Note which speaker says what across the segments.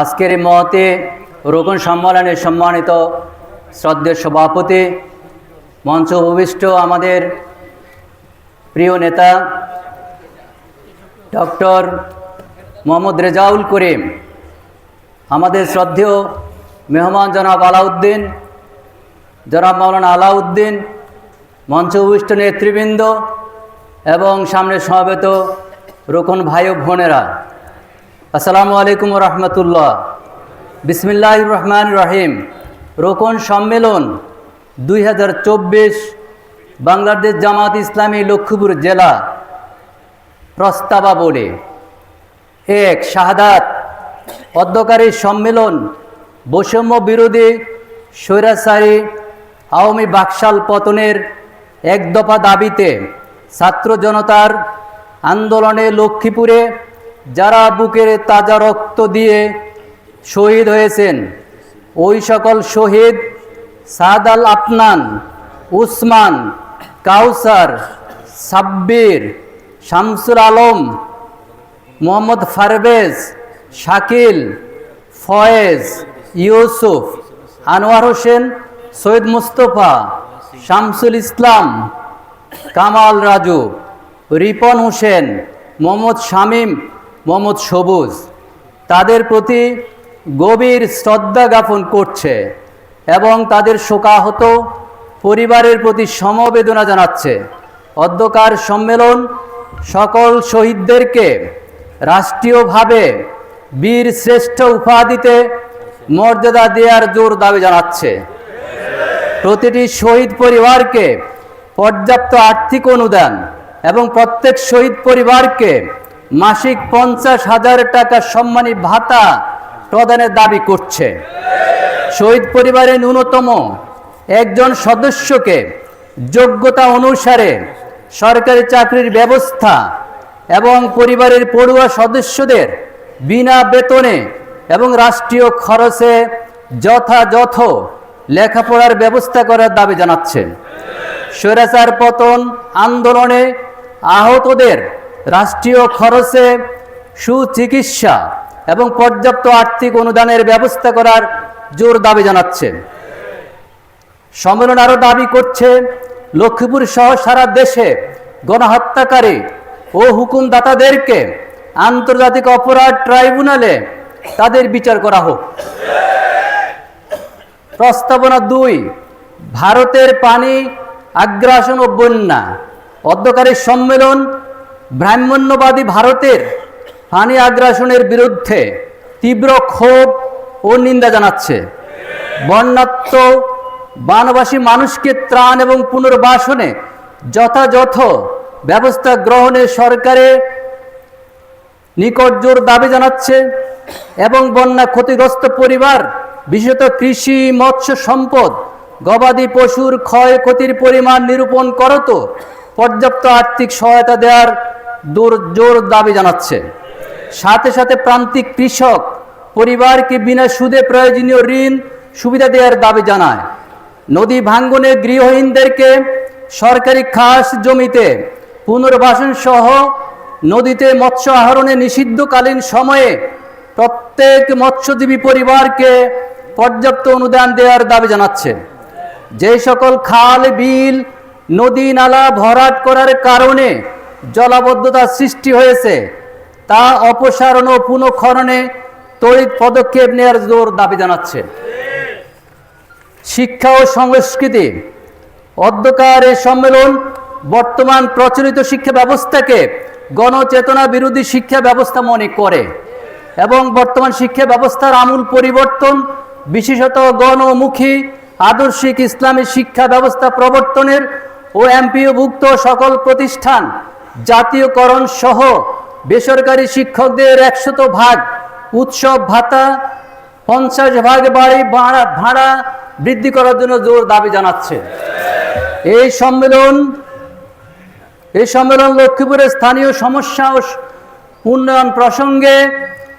Speaker 1: আজকের এই মহতে রোকন সম্মেলনের সম্মানিত শ্রদ্ধের সভাপতি, মঞ্চ উপবিষ্ট আমাদের প্রিয় নেতা ডক্টর মোহাম্মদ রেজাউল করিম, আমাদের শ্রদ্ধেয় মেহমান জনাব আলাউদ্দিন, জনাব মাওলানা আলাউদ্দিন, মঞ্চ উপবিষ্ট নেতৃবৃন্দ এবং সামনে সমাবেত রোকন ভাই ও বোনেরা। আসসালামু আলাইকুম রহমতুল্লাহ বিসমিল্লাহ রহমান রহিম রোকন সম্মেলন দুই হাজার চব্বিশ বাংলাদেশ জামাত ইসলামী লক্ষ্মীপুর জেলা প্রস্তাবাবলী এক শাহাদাত অধ্যকারী সম্মেলন বৈষম্য বিরোধী স্বৈরাচারী আওয়ামী বাকশাল পতনের এক দফা দাবিতে ছাত্র জনতার আন্দোলনে লক্ষ্মীপুরে যারা বুকের তাজা রক্ত দিয়ে শহীদ হয়েছেন, ওই সকল শহীদ সাদ আল আফনান, উসমান, কাউসার, সাব্বির শামসুল আলম, মোহাম্মদ ফারবেজ শাকিল, ফয়েজ, ইউসুফ, আনোয়ার হোসেন, সৈয়দ মুস্তফা, শামসুল ইসলাম, কামাল রাজু, রিপন হোসেন, মোহাম্মদ শামীম মোহাম্মদ সবুজ, তাদের প্রতি গভীর শ্রদ্ধা জ্ঞাপন করছে এবং তাদের শোকাহত পরিবারের প্রতি সমবেদনা জানাচ্ছে। অধ্যকার সম্মেলন সকল শহীদদেরকে রাষ্ট্রীয়ভাবে বীর শ্রেষ্ঠ উপাধিতে মর্যাদা দেওয়ার জোর দাবি জানাচ্ছে। প্রতিটি শহীদ পরিবারকে পর্যাপ্ত আর্থিক অনুদান এবং প্রত্যেক শহীদ পরিবারকে মাসিক পঞ্চাশ হাজার টাকা সম্মানী ভাতা প্রদানের দাবি করছে। শহীদ পরিবারের ন্যূনতম একজন সদস্যকে যোগ্যতা অনুসারে সরকারি চাকরির ব্যবস্থা এবং পরিবারের পড়ুয়া সদস্যদের বিনা বেতনে এবং রাষ্ট্রীয় খরচে যথাযথ লেখাপড়ার ব্যবস্থা করার দাবি জানাচ্ছে। স্বৈরাচার পতন আন্দোলনে আহতদের রাষ্ট্রীয় খরচে সুচিকিৎসা এবং পর্যাপ্ত আর্থিক অনুদানের ব্যবস্থা করার জোর দাবি জানাচ্ছে। সম্মেলন আরও দাবি করছে, লক্ষ্মীপুর সহ সারা দেশে গণহত্যাকারী ও হুকুমদাতাদেরকে আন্তর্জাতিক অপরাধ ট্রাইব্যুনালে তাদের বিচার করা হোক। প্রস্তাবনা দুই, ভারতের পানি, আগ্রাসন ও বন্যা। অধ্যকারী সম্মেলন ব্রাহ্মণ্যবাদী ভারতের পানি আগ্রাসনের বিরুদ্ধে তীব্র ক্ষোভ ও নিন্দা জানাচ্ছে। বন্যাত্ম বানবাসী মানুষকে ত্রাণ এবং পুনর্বাসনে যথাযথ ব্যবস্থা গ্রহণে সরকারের নিকট জোর দাবি জানাচ্ছে এবং বন্যা ক্ষতিগ্রস্ত পরিবার, বিশেষত কৃষি, মৎস্য সম্পদ, গবাদি পশুর ক্ষয়ক্ষতির পরিমাণ নিরূপণ করত। পর্যাপ্ত আর্থিক সহায়তা দেওয়ার জোর দাবি জানাচ্ছে। সাথে সাথে প্রান্তিক কৃষক পরিবারকে বিনা সুদে প্রয়োজনীয় ঋণ সুবিধা দেওয়ার দাবি জানায়। নদী ভাঙ্গনে গৃহহীনদেরকে সরকারি খাস জমিতে পুনর্বাসন সহ নদীতে মৎস্য আহরণে নিষিদ্ধকালীন সময়ে প্রত্যেক মৎস্যজীবী পরিবারকে পর্যাপ্ত অনুদান দেওয়ার দাবি জানাচ্ছে। যে সকল খাল, বিল, নদী, নালা ভরাট করার কারণে জলাবদ্ধতা সৃষ্টি হয়েছে, তা অপসারণ ও পুনঃখননে তড়িৎ পদক্ষেপ নেওয়ার জোর দাবি জানাচ্ছে। শিক্ষা ও সংস্কৃতি অধ্যকার এ সম্মেলন বর্তমান প্রচলিত শিক্ষা ব্যবস্থাকে গণচেতনা বিরোধী শিক্ষা ব্যবস্থা মনে করে এবং বর্তমান শিক্ষা ব্যবস্থার আমূল পরিবর্তন, বিশেষত গণমুখী আদর্শিক ইসলামী শিক্ষা ব্যবস্থা প্রবর্তনের ও এমপিওভুক্ত সকল প্রতিষ্ঠান জাতীয়করণ সহ বেসরকারি শিক্ষকদের একশত ভাগ, উৎসব ভাতা, পঞ্চাশ ভাগ বাড়ি ভাড়া বৃদ্ধি করার জন্য জোর দাবি জানাচ্ছে। এই সম্মেলন এই সম্মেলন লক্ষ্মীপুরের স্থানীয় সমস্যা ও উন্নয়ন প্রসঙ্গে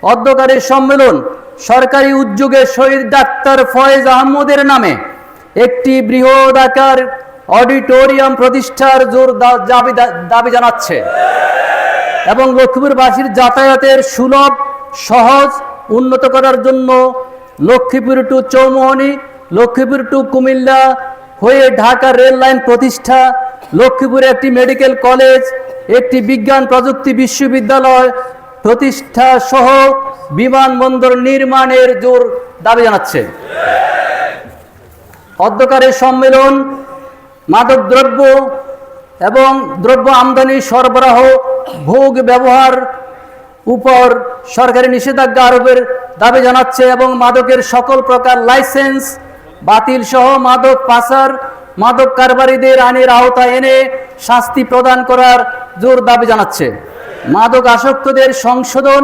Speaker 1: অধ্যকারী সম্মেলন সরকারি উদ্যোগে শহীদ ডাক্তার ফয়েজ আহমদের নামে একটি বৃহৎ আকার অডিটোরিয়াম প্রতিষ্ঠার জোর দাবি দাবি জানাচ্ছে। এবং লক্ষ্মীপুরবাসীর যাতায়াতের সুলভ, সহজ, উন্নত করার জন্য লক্ষ্মীপুর টু চৌমোহনী, লক্ষ্মীপুর টু কুমিল্লা হয়ে ঢাকা রেল লাইন প্রতিষ্ঠা, লক্ষ্মীপুরে একটি মেডিকেল কলেজ, একটি বিজ্ঞান প্রযুক্তি বিশ্ববিদ্যালয় প্রতিষ্ঠা সহ বিমানবন্দর নির্মাণের জোর দাবি জানাচ্ছে। অধ্যকারের সম্মেলন মাদক দ্রব্য এবং দ্রব্য আমদানি, সরবরাহ, ভোগ ব্যবহার উপর সরকারি নিষেধাজ্ঞা আরোপের দাবি জানাচ্ছে এবং মাদকের সকল প্রকার লাইসেন্স বাতিল সহ মাদক পাচার, মাদক কারবারিদের আইনের আওতায় এনে শাস্তি প্রদান করার জোর দাবি জানাচ্ছে। মাদক আসক্তদের সংশোধন,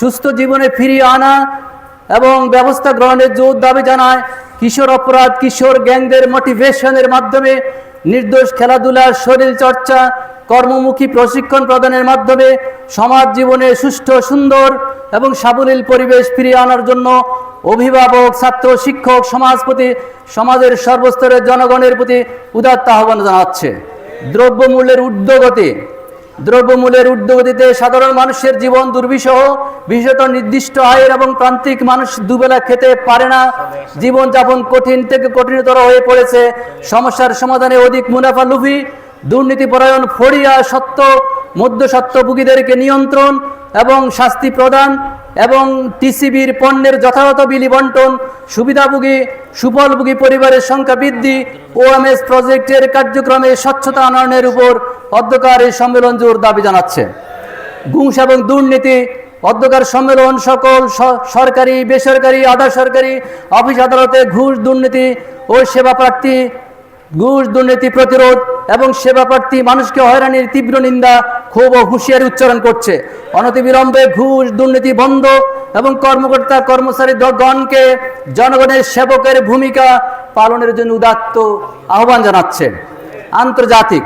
Speaker 1: সুস্থ জীবনে ফিরিয়ে আনা এবং ব্যবস্থা গ্রহণের জোর দাবি জানায় কিশোর অপরাধ, কিশোর গ্যাংদের মোটিভেশনের মাধ্যমে, নির্দোষ খেলাধুলা শরীর চর্চা, কর্মমুখী প্রশিক্ষণ প্রদানের মাধ্যমে সমাজ জীবনে সুষ্ঠু, সুন্দর এবং সাবলীল পরিবেশ ফিরিয়ে আনার জন্য অভিভাবক, ছাত্র, শিক্ষক সমাজপতি সমাজের সর্বস্তরের জনগণের প্রতি উদাত্ত আহ্বান জানাচ্ছে। দ্রব্যমূল্যের ঊর্ধ্বগতি দ্রব্যমূল্যের ঊর্ধ্বগতিতে সাধারণ মানুষের জীবন দুর্বিষহ, বিশেষত নির্দিষ্ট আয়ের এবং প্রান্তিক মানুষ দুবেলা খেতে পারে না। জীবনযাপন কঠিন থেকে কঠিনতর হয়ে পড়েছে। সমস্যার সমাধানে অধিক মুনাফা লুভি দুর্নীতিপরায়ণ ফড়িয়া সত্য মধ্যসত্ত্বভোগীদেরকে নিয়ন্ত্রণ এবং শাস্তি প্রদান এবং টিসিবির পণ্যের যথাযথ বিলি বন্টন, সুবিধাভোগী, সুফলভোগী পরিবারের সংখ্যা বৃদ্ধি ওএমএস প্রজেক্টের কার্যক্রমে স্বচ্ছতা আনয়নের উপর অধ্যকার এই সম্মেলন জোর দাবি জানাচ্ছে। ঘুষ এবং দুর্নীতি, অধ্যকার সম্মেলন সকল সরকারি, বেসরকারি, আধা সরকারি অফিস আদালতে ঘুষ দুর্নীতি ও সেবা প্রার্থী, ঘুষ দুর্নীতি প্রতিরোধ এবং সেবা প্রার্থী মানুষকে হয়রানির তীব্র নিন্দা, ক্ষোভ ও হুঁশিয়ারি উচ্চারণ করছে। অনতিবিলম্বে ঘুষ দুর্নীতি বন্ধ এবং কর্মকর্তা, কর্মচারী গণকে জনগণের সেবকের ভূমিকা পালনের জন্য উদাত্ত আহ্বান জানাচ্ছে। আন্তর্জাতিক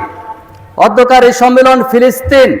Speaker 1: অধ্যকার এই সম্মেলন ফিলিস্তিন।